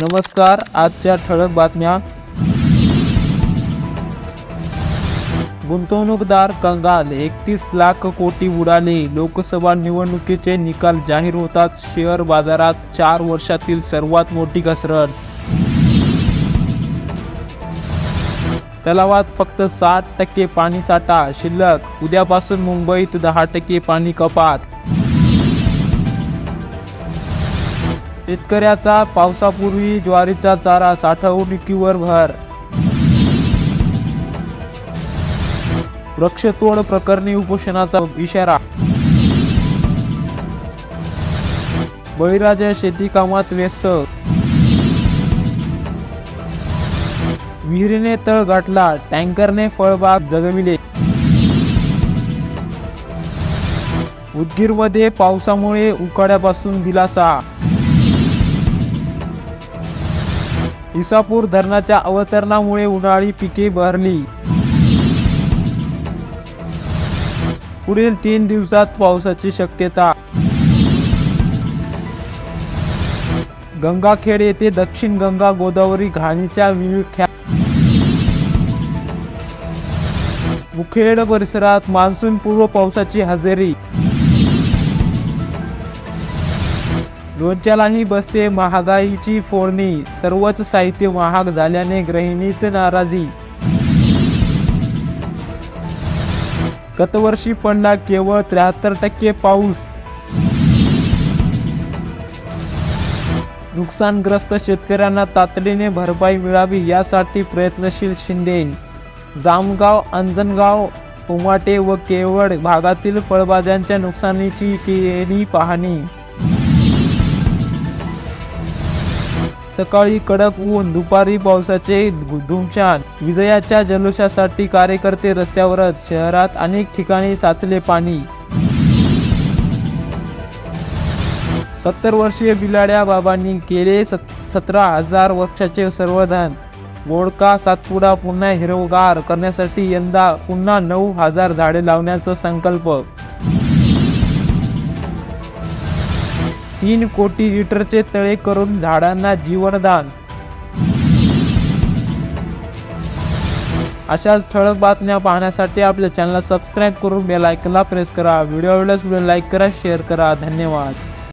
नमस्कार आजच्या ठळक बातम्या. गुंतवणूकदार कंगाल एकतीस लाख कोटी उडाले लोकसभा निवडणुकीचे निकाल जाहीर होतात शेअर बाजारात चार वर्षातील सर्वात मोठी घसरण. तलावात फक्त साठ टक्के पाणी साठा शिल्लक. उद्यापासून मुंबईत दहा टक्के पाणी कपात. शेतकऱ्याचा पावसापूर्वी ज्वारीचा चारा साठवणुकीवर भर. वृक्षतोड प्रकरणी उपोषणाचा इशारा. बळीराजा शेती कामात व्यस्त. विहिरीने तळ गाठला टँकरने फळबाग जगविले. उदगीरमध्ये पावसामुळे उकाड्यापासून दिलासा. इसापूर धरणाच्या अवतरणामुळे उन्हाळी पिके बहरली. पुढील तीन दिवसात पावसाची शक्यता. गंगाखेड येथे दक्षिण गंगा गोदावरी घाणीच्या विळख्या मुखेड परिसरात मान्सून पूर्व पावसाची हजेरी. लोणच्यालाही बसते महागाईची फोडणी. सर्वच साहित्य महाग झाल्याने गृहिणीत नाराजी. गतवर्षी पडला केवळ त्र्याहत्तर टक्के पाऊस. नुकसानग्रस्त शेतकऱ्यांना तातडीने भरपाई मिळावी यासाठी प्रयत्नशील शिंदे. जामगाव अंजनगाव उमाटे व केवळ भागातील फळभाज्यांच्या नुकसानीची केली पाहणी. सकाळी कडक ऊन दुपारी पावसाचे धुमशान. विजयाच्या जल्लोषासाठी कार्यकर्ते रस्त्यावरच शहरात अनेक ठिकाणी साचले पाणी. सत्तर वर्षीय बिलाड्या बाबांनी केले सत सतरा हजार वर्षाचे सर्वधन. गोडका सातपुडा पुन्हा हिरवगार करण्यासाठी यंदा पुन्हा नऊ हजार झाडे लावण्याचा संकल्प. तीन कोटी लिटरचे तळे करून झाडांना जीवनदान. अशाच ठळक बातम्या पाहण्यासाठी आपल्या चॅनलला सबस्क्राईब करून बेल आयकनला प्रेस करा. व्हिडिओ आवडल्यास व्हिडिओ लाईक करा शेअर करा. धन्यवाद.